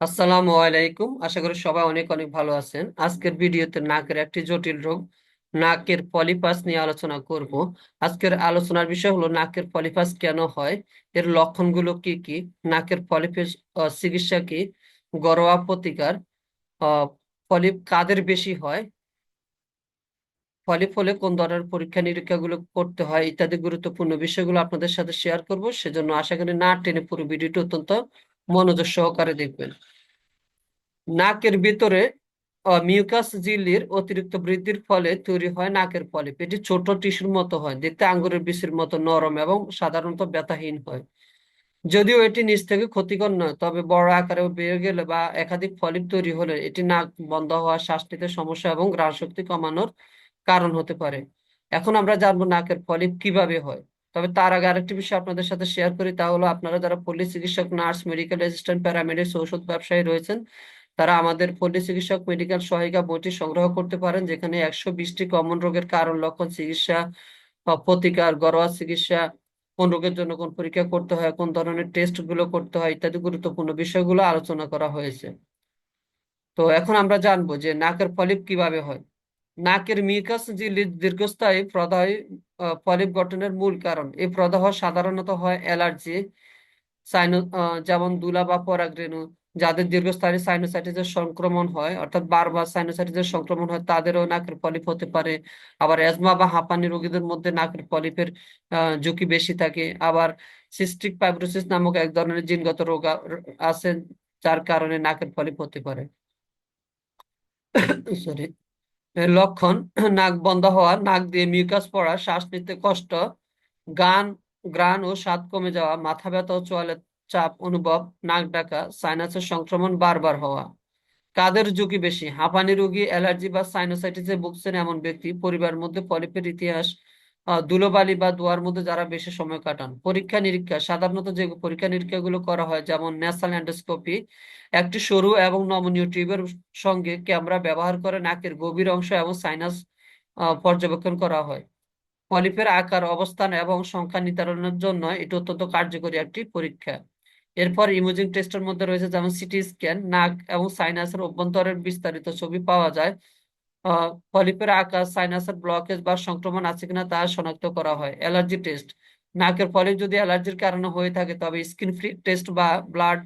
আসসালামু আলাইকুম। আশা করি সবাই অনেক অনেক ভালো আছেন। আজকের ভিডিওতে নাকের একটি জটিল রোগ, নাকের পলিপাস নিয়ে আলোচনা করব। আজকের আলোচনার বিষয় হলো, নাকের পলিপাস কেন হয়? এর লক্ষণগুলো কি কি? নাকের পলিপাস চিকিৎসা কি? ঘরোয়া প্রতিকার পলিপ কাদের বেশি হয়? পলিপ হলে কোন ধরনের পরীক্ষা নিরীক্ষাগুলো করতে হয় ইত্যাদি গুরুত্বপূর্ণ বিষয়গুলো আপনাদের সাথে শেয়ার করব। সেজন্য আশা করি না টেনে পুরো ভিডিওটি অত্যন্ত মনোযোগ সহকারে দেখবেন। নাকের ভিতরে মিউকাস ঝিল্লির অতিরিক্ত বৃদ্ধির ফলে তৈরি হয় নাকের পলিপ এটি ছোট টিস্যুর মতো হয়, দেখতে আঙ্গুরের বিচির মতো নরম এবং সাধারণত ব্যথাহীন হয়। যদিও এটি নিচ থেকে ক্ষতিকর নয়, তবে বড় আকারে বেড়ে গেলে বা একাধিক ফলিপ তৈরি হলে এটি নাক বন্ধ হওয়া শ্বাস নিতে সমস্যা এবং ঘ্রাণ শক্তি কমানোর কারণ হতে পারে। এখন আমরা জানব নাকের ফলিপ কীভাবে হয়। তবে তার আগে আরেকটি বিষয় আপনাদের সাথে শেয়ার করি, তা হলো আপনারা যারা পল্লী চিকিৎসক নার্স মেডিকেল অ্যাসিস্ট্যান্ট প্যারামেডিক্স ঔষধ ব্যবসায়ী রয়েছেন, তারা আমাদের পল্লী চিকিৎসক মেডিকেল সহায়িকা বইটি সংগ্রহ করতে পারেন, যেখানে একশো বিশটি কমন রোগের কারণ, লক্ষণ, চিকিৎসা প্রতিকার, ঘরোয়া চিকিৎসা, কোন রোগের জন্য কোন পরীক্ষা করতে হয়, কোন ধরনের টেস্টগুলো করতে হয়, ইত্যাদি গুরুত্বপূর্ণ বিষয়গুলো আলোচনা করা হয়েছে। তো এখন আমরা জানব যে নাকের পলিপ কীভাবে হয়। নাকের মিউকাস ঝিল্লি দীর্ঘস্থায়ী প্রদাহী পলিপ গঠনের মূল কারণ। এই প্রদাহ সাধারণত হয় অ্যালার্জি, সাইনো যেমন দুলা বা পরাগরেণু, যাদের দীর্ঘস্থায়ী সাইনোসাইটিসের সংক্রমণ হয়, অর্থাৎ বারবার সাইনোসাইটিসের সংক্রমণ হয়, তাদেরও নাকের পলিপ হতে পারে। আবার অ্যাজমা বা হাঁপানি রোগীদের মধ্যে নাকের পলিপের ঝুঁকি বেশি থাকে। আবার সিস্টিক ফাইব্রোসিস নামক এক ধরনের জিনগত রোগ আছে, যার কারণে নাকের পলিপ হতে পারে। সরি লক্ষণ, নাক বন্ধ হওয়া নাক দিয়ে মিউকাস পড়া শ্বাস নিতে কষ্ট, গান গ্রান ও স্বাদ কমে যাওয়া, মাথা ব্যথা ও চোয়ালে চাপ অনুভব, নাক ডাকা, সাইনাসের সংক্রমণ বারবার হওয়া, কাদের ঝুঁকি বেশি? হাঁপানি রোগী, অ্যালার্জি বা সাইনোসাইটিসে ভুগছেন এমন ব্যক্তি পরিবার মধ্যে পলিপের ইতিহাস ধুলোবালি বা দোয়ার মধ্যে যারা বেশি সময় কাটান, পরীক্ষা নিরীক্ষা, সাধারণত যে পরীক্ষা নিরীক্ষাগুলো করা হয়, যেমন ন্যাসাল এন্ডোস্কোপি, একটি সরু এবং নমনীয় টিউবের সঙ্গে ক্যামেরা ব্যবহার করে নাকের গভীর অংশ এবং সাইনাস পর্যবেক্ষণ করা হয়। পলিপের আকার, অবস্থান এবং সংখ্যা নির্ধারণের জন্য এটি অত্যন্ত কার্যকরী একটি পরীক্ষা। এরপর ইমেজিং টেস্টের মধ্যে রয়েছে যেমন সিটি স্ক্যান, নাক এবং সাইনাসের অভ্যন্তরের বিস্তারিত ছবি পাওয়া যায়। পলিপের আকার, সাইনাসের ব্লকেজ বা সংক্রমণ আছে কিনা তা শনাক্ত করা হয়। Allergy test. নাকের পলিপ যদি অ্যালার্জির কারণে হয়ে থাকে, তবে স্কিন ফ্রি টেস্ট বা ব্লাড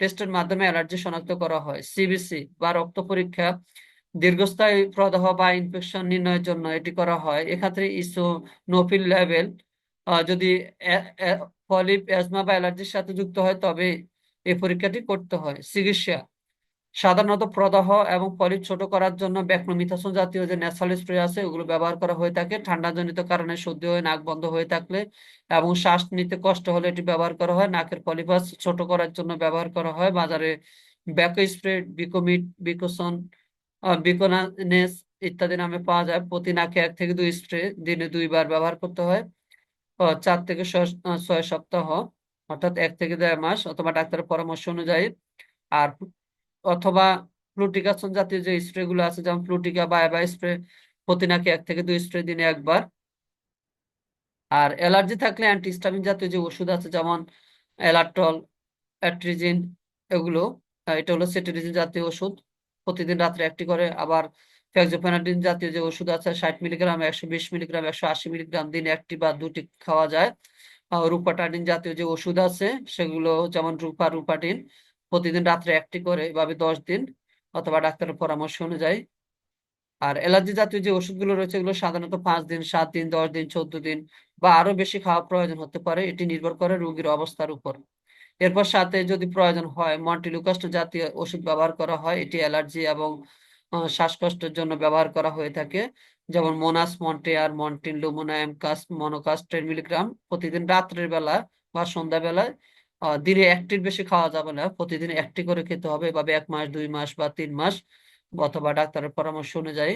টেস্টের মাধ্যমে অ্যালার্জি শনাক্ত করা হয়। সিবিসি বা রক্ত পরীক্ষা, দীর্ঘস্থায়ী প্রদাহ বা ইনফেকশন নির্ণয়ের জন্য এটি করা হয়। এক্ষেত্রে ইসোনোফিল লেভেল যদি পলিপ অ্যাজমা বা অ্যালার্জির সাথে যুক্ত হয়, তবে এই পরীক্ষাটি করতে হয়। চিকিৎসা। সাধারণত প্রদাহ এবং পলিপ ছোট করার জন্য ব্যাক্লোমিথাসোন জাতীয় যে ন্যাসাল স্প্রে আছে, ওগুলো ব্যবহার করা হয়ে থাকে। ঠান্ডাজনিত কারণে সর্দি হয়ে, নাক বন্ধ হয়ে থাকলে এবং শ্বাস নিতে কষ্ট হলে এটি ব্যবহার করা হয়। নাকের পলিপাস ছোট করার জন্য ব্যবহার করা হয়। বাজারে ব্যাকো স্প্রে, বিকোমিট, বিকোসন বিকোনানেস ইত্যাদি নামে পাওয়া যায়। প্রতি নাকে এক থেকে দুই স্প্রে দিনে দুইবার ব্যবহার করতে হয়। চার থেকে ছয় সপ্তাহ, অর্থাৎ এক থেকে দেড় মাস, অথবা ডাক্তারের পরামর্শ অনুযায়ী। আর অথবা ফ্লুটিকাসন জাতীয় যে স্প্রে গুলো আছে, যেমন ফ্লুটিকা বা এবা স্প্রে প্রতি নাকে এক থেকে দুই স্প্রে দিনে একবার। আর অ্যালার্জি থাকলে অ্যান্টিহিস্টামিন জাতীয় যে ওষুধ আছে, যেমন অ্যালাট্রল অ্যাট্রিজিন, এগুলো এটা হলো সেটেরিজিন জাতীয় ওষুধ। প্রতিদিন রাত্রে একটি করে। আবার ফেক্সোফেনাডিন জাতীয় যে ওষুধ আছে, ষাট মিলিগ্রাম, একশো বিশ মিলিগ্রাম, একশো আশি মিলিগ্রাম দিনে একটি বা দুটি খাওয়া যায়। রুপাটাডিন জাতীয় যে ওষুধ আছে, সেগুলো, যেমন রুপা রুপাটিন প্রতিদিন রাত্রে একটি করে এভাবে দশ দিন অথবা ডাক্তারের পরামর্শ অনুযায়ী। আর অ্যালার্জি জাতীয় যে ওষুধগুলো রয়েছে এগুলো সাধারণত পাঁচ দিন সাত দিন দশ দিন চোদ্দ দিন বা আরও বেশি খাওয়া প্রয়োজন হতে পারে। এটি নির্ভর করে রোগীর অবস্থার উপর। এরপর সাথে যদি প্রয়োজন হয় মন্টিলুকাস্ট জাতীয় ওষুধ ব্যবহার করা হয়। এটি অ্যালার্জি এবং শ্বাসকষ্টের জন্য ব্যবহার করা হয়ে থাকে। যেমন মোনাস মন্টেয়ার মন্টিন লুমোনা এমকাস মনোকাস টেন মিলিগ্রাম প্রতিদিন রাত্রের বেলা বা সন্ধ্যা বেলায় আহ, দিনে একটির বেশি খাওয়া যাবে না। প্রতিদিন একটি করে খেতে হবে এভাবে এক মাস, দুই মাস বা তিন মাস অথবা ডাক্তারের পরামর্শ অনুযায়ী।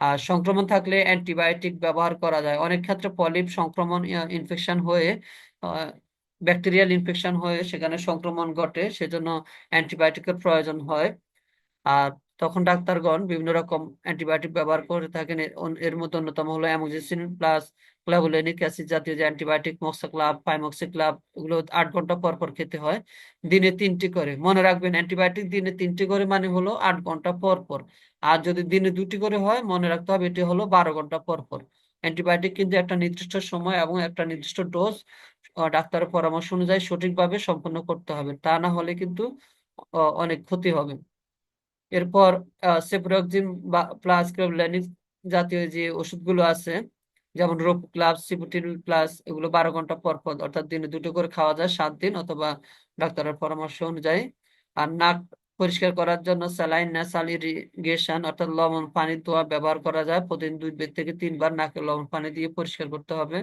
আর সংক্রমণ থাকলে অ্যান্টিবায়োটিক ব্যবহার করা যায়। অনেক ক্ষেত্রে পলিপ সংক্রমণ ইনফেকশন হয়ে ব্যাকটেরিয়াল ইনফেকশন হয়ে সেখানে সংক্রমণ ঘটে, সেজন্য অ্যান্টিবায়োটিকের প্রয়োজন হয়। আর তখন ডাক্তারগণ বিভিন্ন রকম অ্যান্টিবায়োটিক ব্যবহার করে থাকেন। এর মধ্যে অন্যতম হলো অ্যামোক্সিসিলিন প্লাস ক্লাবুলেনিক অ্যাসিড জাতীয় যে অ্যান্টিবায়োটিক, মক্সাক্লাব পাইমক্সিক্লাব এগুলো আট ঘণ্টা পর পর খেতে হয়, দিনে তিনটি করে। মনে রাখবেন, অ্যান্টিবায়োটিক দিনে তিনটি করে মানে হলো আট ঘণ্টা পর পর। আর যদি দিনে দুটি করে হয়, মনে রাখতে হবে এটি হলো বারো ঘণ্টা পর পর। অ্যান্টিবায়োটিক কিন্তু একটা নির্দিষ্ট সময় এবং একটা নির্দিষ্ট ডোজ ডাক্তারের পরামর্শ অনুযায়ী সঠিকভাবে সম্পন্ন করতে হবে। তা না হলে কিন্তু অনেক ক্ষতি হবে। এরপর সেপ্রোক্সিম বা প্লাস জাতীয় যে ওষুধগুলো আছে যেমন রোপ ক্লাব সিবুটিন প্লাস এগুলো বারো ঘণ্টা পর পর, অর্থাৎ দিনে দুটো করে খাওয়া যায়, সাত দিন, অথবা ডাক্তারের পরামর্শ অনুযায়ী। আর নাক পরিষ্কার করার জন্য স্যালাইন ন্যাসাল ইরিগেশন অর্থাৎ লবণ পানি ধোয়া ব্যবহার করা যায়। প্রতিদিন দুই থেকে তিনবার নাকে লবণ পানি দিয়ে পরিষ্কার করতে হবে।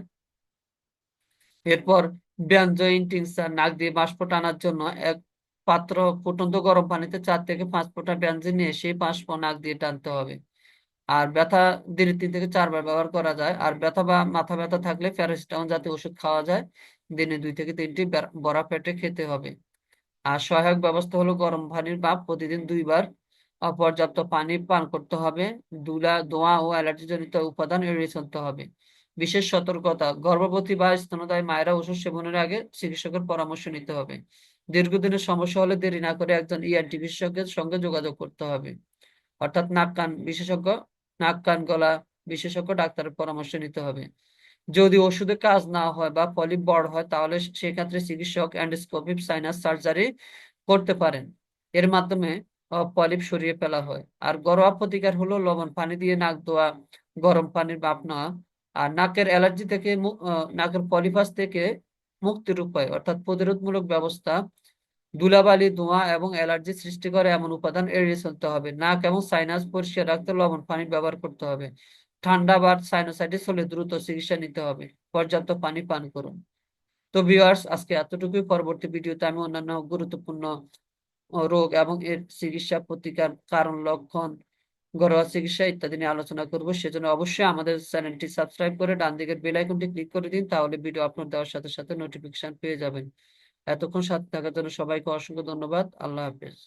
এরপর ব্যঞ্জয়িন টিংসার নাক দিয়ে বাষ্প টানার জন্য এক পাত্র ফুটন্ত গরম পানিতে চার থেকে পাঁচ ফোঁটা ব্যঞ্জন নিয়ে সেই বাষ্প নাক দিয়ে টানতে হবে। আর ব্যথা দিনে তিন থেকে চারবার ব্যবহার করা যায়। আর ব্যথা বা মাথা ব্যথা থাকলে প্যারাসিটামল জাতীয় ওষুধ খাওয়া যায়। দিনে দুই থেকে তিনটি বে- বড়া পেটে খেতে হবে। আর সহায়ক ব্যবস্থা হলো গরম পানির ভাপ প্রতিদিন দুইবার আহ, পর্যাপ্ত পানি পান করতে হবে। দুলা দোয়া ও অ্যালার্জি জনিত উপাদান এড়িয়ে চলতে হবে। বিশেষ সতর্কতা গর্ভবতী বা স্তনদায়ী মায়েরা ওষুধ সেবনের আগে চিকিৎসকের পরামর্শ নিতে হবে। দীর্ঘদিনের সমস্যা হলে দেরি না করে একজন ইএনটি বিশেষজ্ঞের সঙ্গে যোগাযোগ করতে হবে। অর্থাৎ নাক কান বিশেষজ্ঞ নাক, কান, গলা বিশেষজ্ঞ ডাক্তারের পরামর্শ নিতে হবে। যদি ওষুধে কাজ না হয় বা পলিপ বড় হয়, তাহলে সেক্ষেত্রে চিকিৎসক অ্যান্ডোস্কোপি সাইনাস সার্জারি করতে পারেন। এর মাধ্যমে পলিপ সরিয়ে ফেলা হয়। আর ঘরোয়া প্রতিকার হলো লবণ, পানি দিয়ে নাক ধোয়া, গরম পানির ভাপ নেওয়া। আর নাকের অ্যালার্জি থেকে নাকের পলিপাস থেকে মুক্তির উপায় অর্থাৎ প্রতিরোধমূলক ব্যবস্থা ধুলাবালি ধোঁয়া এবং অ্যালার্জি সৃষ্টি করে এমন উপাদান এড়িয়ে চলতে হবে। নাক এবং সাইনাস পরিষ্কার রাখতে লবণ, পানি ব্যবহার করতে হবে। ঠান্ডা বা সাইনোসাইটিস হলে দ্রুত চিকিৎসা নিতে হবে। পর্যাপ্ত পানি পান করুন। তো ভিউয়ার্স আজকে এতটুকুই। পরবর্তী ভিডিওতে আমি অন্যান্য গুরুত্বপূর্ণ রোগ এবং এর চিকিৎসা প্রতিকার, কারণ, লক্ষণ, ঘরোয়া চিকিৎসা ইত্যাদি নিয়ে আলোচনা করব। সেজন্য অবশ্যই আমাদের চ্যানেলটি সাবস্ক্রাইব করে ডান দিকের বেল আইকনটি ক্লিক করে দিন। তাহলে ভিডিও আপলোড দেওয়ার সাথে সাথে নোটিফিকেশন পেয়ে যাবেন। এতক্ষণ সাথে থাকার জন্য সবাইকে অসংখ্য ধন্যবাদ। আল্লাহ হাফেজ।